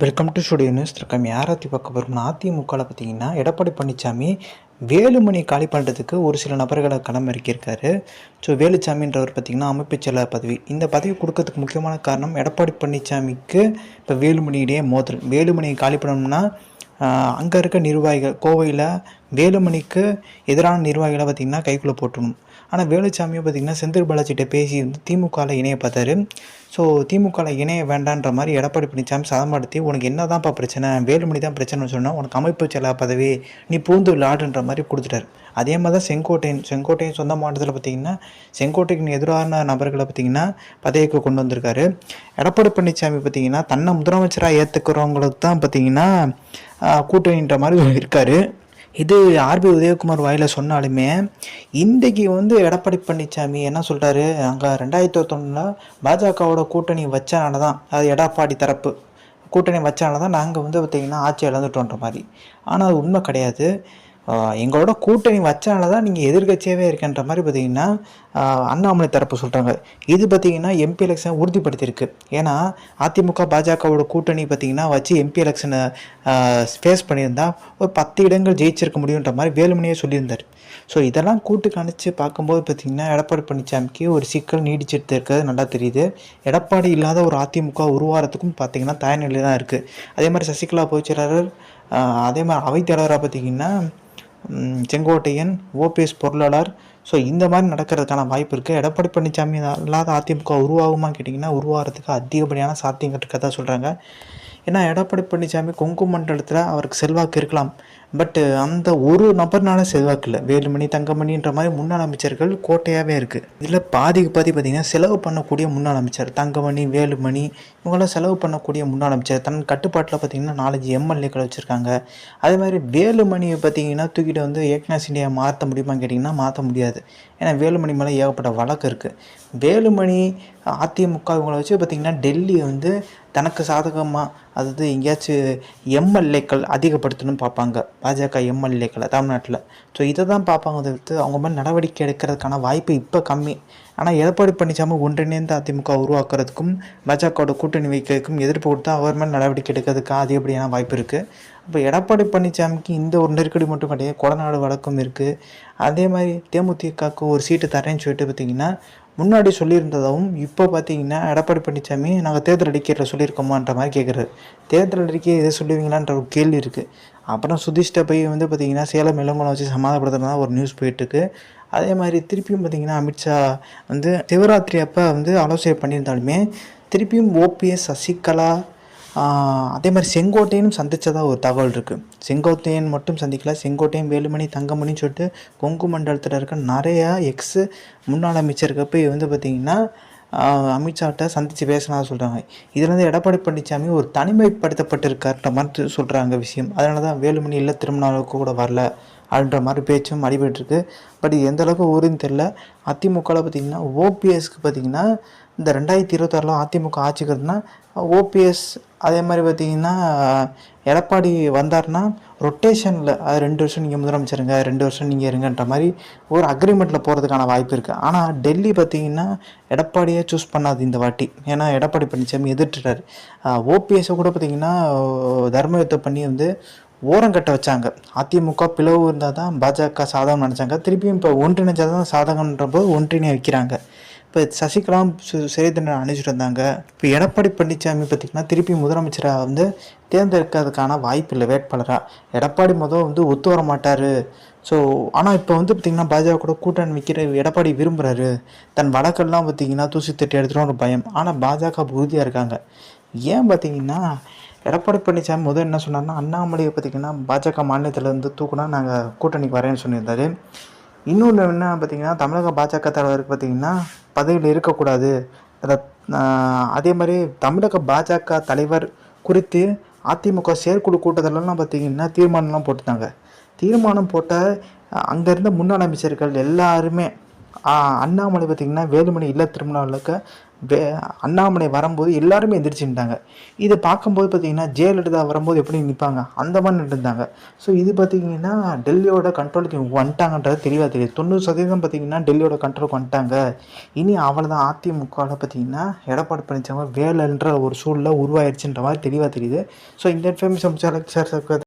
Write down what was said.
Welcome to studio news திருக்கம் யாராத்தி பார்க்க போகிறோம்னா அதிமுகவில் பார்த்தீங்கன்னா எடப்பாடி பழனிசாமி வேலுமணி காலி பண்ணுறதுக்கு ஒரு சில நபர்களை களம் இறக்கியிருக்காரு. ஸோ வேலுச்சாமின்றவர் பார்த்திங்கன்னா அமைப்பு செயலாளர் பதவி. இந்த பதவி கொடுக்கறதுக்கு முக்கியமான காரணம் எடப்பாடி பழனிசாமிக்கு இப்போ வேலுமணியிடையே மோதல். வேலுமணியை காலி பண்ணணும்னா அங்கே இருக்க நிர்வாகிகள் கோவையில் வேலுமணிக்கு எதிரான நிர்வாகிகளை பார்த்திங்கன்னா கைக்குள்ளே போட்டுணும் ஆனால் வேலுச்சாமியை பார்த்திங்கன்னா செந்தில் பாலாஜிகிட்ட பேசி வந்து திமுகவில் இணைய பார்த்தாரு. ஸோ திமுகவில் இணைய வேண்டான்ற மாதிரி எடப்பாடி பழனிசாமி சதமாடுத்தி உனக்கு என்ன தான்ப்பா பிரச்சனை? வேலுமணி தான் பிரச்சனைன்னு சொன்னால் உனக்கு அமைப்பு செலா பதவி நீ பூந்து விளையாடுன்ற மாதிரி கொடுத்துட்டாரு. அதே மாதிரி தான் செங்கோட்டையன் செங்கோட்டையன் சொந்த மாவட்டத்தில் பார்த்திங்கன்னா செங்கோட்டைக்கு எதிரான நபர்களை பார்த்திங்கன்னா பதவிக்கு கொண்டு வந்திருக்காரு. எடப்பாடி பழனிசாமி பார்த்திங்கன்னா தன்னை முதலமைச்சராக ஏற்றுக்கிறவங்களுக்கு தான் பார்த்திங்கன்னா கூட்டணின்ற மாதிரி இருக்கார். இது ஆர்பி உதயகுமார் வாயில் சொன்னாலுமே இன்றைக்கி வந்து எடப்பாடி பழனிசாமி என்ன சொல்கிறாரு அங்கே ரெண்டாயிரத்தி ஒருத்தொன்னில் பாஜகவோட கூட்டணி வச்சனால தான் அது எடப்பாடி தரப்பு கூட்டணி வச்சனால தான் நாங்கள் வந்து பார்த்திங்கன்னா ஆட்சி இழந்துட்டோன்ற மாதிரி. ஆனால் அது உண்மை கிடையாது. எங்களோட கூட்டணி வச்சனால தான் நீங்கள் எதிர்கட்சியாகவே இருக்கன்ற மாதிரி பார்த்தீங்கன்னா அண்ணாமலை தரப்பு சொல்கிறாங்க இது பார்த்திங்கன்னா எம்பி எலெக்ஷன் உறுதிப்படுத்தியிருக்கு. ஏன்னா அதிமுக பாஜகவோட கூட்டணி பார்த்தீங்கன்னா வச்சு எம்பி எலெக்ஷனை ஃபேஸ் பண்ணியிருந்தா ஒரு பத்து இடங்கள் ஜெயிச்சிருக்க முடியுன்ற மாதிரி வேலுமணியே சொல்லியிருந்தார். ஸோ இதெல்லாம் கூட்டு கணிச்சு பார்க்கும்போது பார்த்தீங்கன்னா எடப்பாடி பழனிசாமிக்கு ஒரு சிக்கல் நீடிச்சிட்டு இருக்கிறது நல்லா தெரியுது. எடப்பாடி இல்லாத ஒரு அதிமுக உருவாரத்துக்கும் பார்த்தீங்கன்னா தயார்நிலை தான் இருக்குது அதே மாதிரி சசிகலா பொதுச்செயலாளர் அதே மாதிரி அவைத்தலைவராக பார்த்தீங்கன்னா செங்கோட்டையன் ஓபிஎஸ் பொருளாளர். ஸோ இந்த மாதிரி நடக்கிறதுக்கான வாய்ப்பு இருக்குது எடப்பாடி பழனிசாமி இல்லாத அதிமுக உருவாகுமா கேட்டிங்கன்னா உருவாகிறதுக்கு அதிகப்படியான சாத்தியங்கள் இருக்கதான் சொல்கிறாங்க ஏன்னா எடப்பாடி பழனிசாமி கொங்கு மண்டலத்தில் அவருக்கு செல்வாக்கு இருக்கலாம். பட் uh, அந்த ஒரு நபர்னால செல்வாக்கு இல்லை வேலுமணி தங்கமணின்ற மாதிரி முன்னாள் அமைச்சர்கள் கோட்டையாகவே இருக்குது இதில் பாதிக்கு பாதி பார்த்திங்கன்னா செலவு பண்ணக்கூடிய முன்னாள் அமைச்சர் தங்கமணி வேலுமணி இவங்களாம் செலவு பண்ணக்கூடிய முன்னாள் அமைச்சர். தன் கட்டுப்பாட்டில் பார்த்திங்கன்னா நாலஞ்சு எம்எல்ஏக்கள் வச்சுருக்காங்க. அதே மாதிரி வேலுமணியை பார்த்திங்கன்னா தூக்கிட்டு வந்து ஏக்னாஸ் சிண்டியா மாற்ற முடியுமான்னு கேட்டிங்கன்னா மாற்ற முடியாது. ஏன்னா வேலுமணி மேலே ஏகப்பட்ட வழக்கு இருக்குது வேலுமணி அதிமுக இவங்களை வச்சு பார்த்திங்கன்னா டெல்லி வந்து தனக்கு சாதகமாக அதாவது எங்கேயாச்சும் எம்எல்ஏக்கள் அதிகப்படுத்தணும்னு பார்ப்பாங்க பாஜக எம்எல்ஏக்களை தமிழ்நாட்டில். ஸோ இதை தான் பார்ப்பாங்க தவிர்த்து அவங்க மேலே நடவடிக்கை எடுக்கிறதுக்கான வாய்ப்பு இப்போ கம்மி. ஆனால் எடப்பாடி பழனிசாமி ஒன்றிணைந்த அதிமுக உருவாக்குறதுக்கும் பாஜகவோட கூட்டணி வைக்கிறதுக்கும் எதிர்ப்பு கொடுத்தா அவர் மேலே நடவடிக்கை எடுக்கிறதுக்கு அதிகப்படியான வாய்ப்பு இருக்குது இப்போ எடப்பாடி பழனிசாமிக்கு இந்த ஒரு நெருக்கடி மட்டும் கிடையாது கொடநாடு வழக்கம் இருக்குது அதே மாதிரி தேமுதிகக்கு ஒரு சீட்டு தரேன்னு சொல்லிட்டு பார்த்தீங்கன்னா முன்னாடி சொல்லியிருந்ததாகவும் இப்போ பார்த்தீங்கன்னா எடப்பாடி பழனிசாமி நாங்கள் தேர்தல் அறிக்கையில் சொல்லியிருக்கோமான்ற மாதிரி கேட்குறாரு தேர்தல் அறிக்கையை எதை சொல்லுவீங்களான்ற ஒரு கேள்வி இருக்குது அப்புறம் சுதிஷ்ட போய் வந்து பார்த்தீங்கன்னா சேலம் இளங்குளம் வச்சு சமாதானப்படுத்துறதா ஒரு நியூஸ் போயிட்டுருக்கு. அதே மாதிரி திருப்பியும் பார்த்திங்கன்னா அமித்ஷா வந்து சிவராத்திரி அப்போ வந்து ஆலோசனை பண்ணியிருந்தாலுமே திருப்பியும் ஓபிஎஸ் சசிகலா அதே மாதிரி செங்கோட்டையனும் சந்தித்ததாக ஒரு தகவல் இருக்குது செங்கோட்டையன் மட்டும் சந்திக்கல. செங்கோட்டையன் வேலுமணி தங்கமணின்னு சொல்லிட்டு கொங்கு மண்டலத்தில் இருக்க நிறையா எக்ஸு முன்னாள் அமைச்சருக்கு போய் வந்து பார்த்திங்கன்னா அமித்ஷாட்ட சந்தித்து பேசினா சொல்கிறாங்க இதில் வந்து எடப்பாடி பழனிசாமி ஒரு தனிமைப்படுத்தப்பட்டிருக்கார்ன்ற மாதிரி சொல்கிறாங்க விஷயம். அதனால தான் வேலுமணி இல்லை திருமணாவுக்கு கூட வரல அப்படின்ற மாதிரி பேச்சும் அடிபட்டுருக்கு. பட் இது எந்த அளவுக்கு ஊருன்னு தெரில அதிமுகவில் பார்த்திங்கன்னா ஓபிஎஸ்க்கு பார்த்திங்கன்னா இந்த ரெண்டாயிரத்தி இருபத்தாறில் அதிமுக ஆட்சிக்கிறதுனா ஓபிஎஸ் அதே மாதிரி பார்த்திங்கன்னா எடப்பாடி வந்தார்னா ரொட்டேஷனில் அது ரெண்டு வருஷம் நீங்கள் முதலமைச்சருங்க ரெண்டு வருஷம் நீங்கள் இருங்கன்ற மாதிரி ஒரு அக்ரிமெண்ட்டில் போகிறதுக்கான வாய்ப்பு இருக்குது ஆனால் டெல்லி பார்த்திங்கன்னா எடப்பாடியே சூஸ் பண்ணாது இந்த வாட்டி. ஏன்னா எடப்பாடி பழனிசாமி எதிர்த்துட்டார். ஓபிஎஸ்ஸை கூட பார்த்திங்கன்னா தர்மயுத்தம் பண்ணி வந்து ஓரங்கட்ட வச்சாங்க. அதிமுக பிளவு இருந்தால் தான் பாஜக சாதகம் நினச்சாங்க. திருப்பியும் இப்போ ஒன்றிணைஞ்சால் தான் சாதகம்ன்ற போது ஒன்றிணை வைக்கிறாங்க. இப்போ சசிகலாம் சு- சிறை தண்டனை அணிச்சிட்டு இருந்தாங்க. இப்போ எடப்பாடி பழனிசாமி பார்த்திங்கன்னா திருப்பி முதலமைச்சராக வந்து தேர்ந்தெடுக்கிறதுக்கான வாய்ப்பு இல்லை வேட்பாளராக எடப்பாடி முதல் வந்து ஒத்து வர மாட்டார். ஸோ ஆனால் இப்போ வந்து பார்த்திங்கன்னா பாஜக கூட கூட்டணி வைக்கிற எடப்பாடி விரும்புகிறாரு தன் வழக்கெல்லாம் பார்த்திங்கன்னா தூசி தட்டி எடுத்துகிட்டு ஒரு பயம். ஆனால் பாஜக உறுதியாக இருக்காங்க. ஏன் பார்த்தீங்கன்னா எடப்பாடி பழனிசாமி முதல் என்ன சொன்னார்னா அண்ணாமலையை பார்த்திங்கன்னா பாஜக மாநிலத்திலேருந்து தூக்குனா நாங்கள் கூட்டணிக்கு வரேன்னு சொல்லியிருந்தாரு. இன்னொன்று என்ன பார்த்தீங்கன்னா தமிழக பாஜக தலைவருக்கு பார்த்தீங்கன்னா பதவியில் இருக்கக்கூடாது. அதை அதே மாதிரி தமிழக பாஜக தலைவர் குறித்து அதிமுக செயற்குழு கூட்டத்திலலாம் பார்த்தீங்கன்னா தீர்மானம்லாம் போட்டுட்டாங்க தீர்மானம் போட்ட அங்கே இருந்த முன்னாள் அமைச்சர்கள் எல்லாருமே அண்ணாமலை பார்த்திங்கன்னா வேலுமணி இல்ல திருமணம் வே அண்ணாமலை வரும்போது எல்லாருமே எந்திரிச்சுட்டாங்க இதை பார்க்கும்போது பார்த்தீங்கன்னா ஜெயலலிதா வரும்போது எப்படி நிற்பாங்க அந்த மாதிரி நின்றுருந்தாங்க ஸோ இது பார்த்தீங்கன்னா டெல்லியோட கண்ட்ரோலுக்கு வந்துட்டாங்கன்றது தெளிவாக தெரியுது தொண்ணூறு சதவீதம் பார்த்தீங்கன்னா டெல்லியோட கண்ட்ரோலுக்கு வந்துட்டாங்க இனி அவ்வளோதான் அதிமுகவில் பார்த்தீங்கன்னா எடப்பாடி பழனிசாமி வேலைன்ற ஒரு சூழலில் உருவாயிருச்சுன்ற மாதிரி தெளிவாக தெரியுது ஸோ இந்த இன்ஃபர்மேஷன் சார் சார்